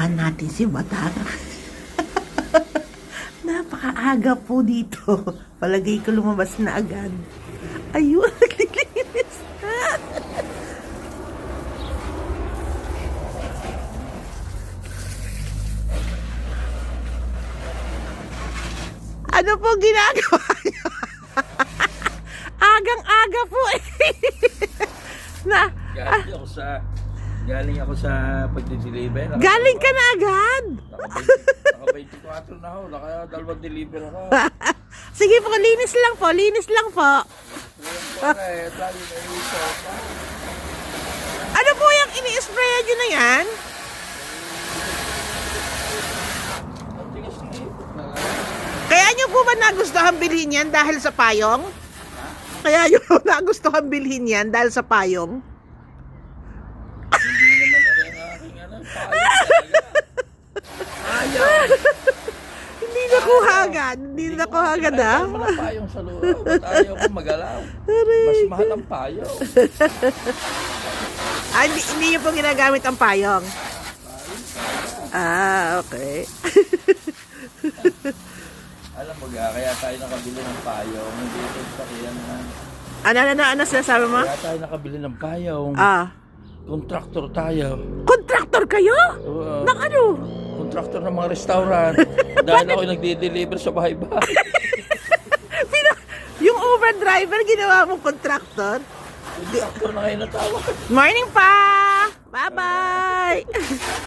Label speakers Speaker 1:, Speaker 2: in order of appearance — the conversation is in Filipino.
Speaker 1: Puntahan natin si Batang. Napakaaga po dito. Palagay ko lumabas na agad. Ayun, naglilinis na. Ano po ginagawa niyo? Agang-aga po eh. na,
Speaker 2: Galing ako sa galing ako sa pagdi-deliver. Naka-
Speaker 1: galing ka na agad.
Speaker 2: Naka 24 na ako, naka dalawang deliver ako.
Speaker 1: Sige po, linis lang po, linis lang po.
Speaker 2: Ngayon po na eh, tayo na ito.
Speaker 1: Ano po yung ini-sprayan nyo na yan? Kaya nyo po ba nagustuhan bilhin yan dahil sa payong? Kaya nyo po nagustuhan bilhin yan dahil sa payong?
Speaker 2: Hindi naman ano yung aking ano, paayos talaga. Ayaw.
Speaker 1: Hindi na kuhagan, hindi na kuhagan ah.
Speaker 2: Ayaw mo ng payong sa loob. Ba't ayaw ko magalaw? Mas mahal ang payong.
Speaker 1: Ah, hindi, hindi nyo po ginagamit ang payong? Ah, okay.
Speaker 2: Alam mo ga, kaya tayo nakabili ng payong. Hindi ito sa kaya na.
Speaker 1: Ano, ano, ano, ano sinasabi mo?
Speaker 2: Kaya tayo nakabili ng payong.
Speaker 1: Ah,
Speaker 2: Kontraktor tayo.
Speaker 1: Kontraktor kayo?
Speaker 2: Oo.
Speaker 1: Ng ano?
Speaker 2: Kontraktor ng mga restaurant. Dahil ako yung nagde-deliver sa bahay-bahay.
Speaker 1: Pina, yung Uber driver, ginawa mong kontraktor?
Speaker 2: Kontraktor na kayo natawag.
Speaker 1: Morning pa! Bye-bye!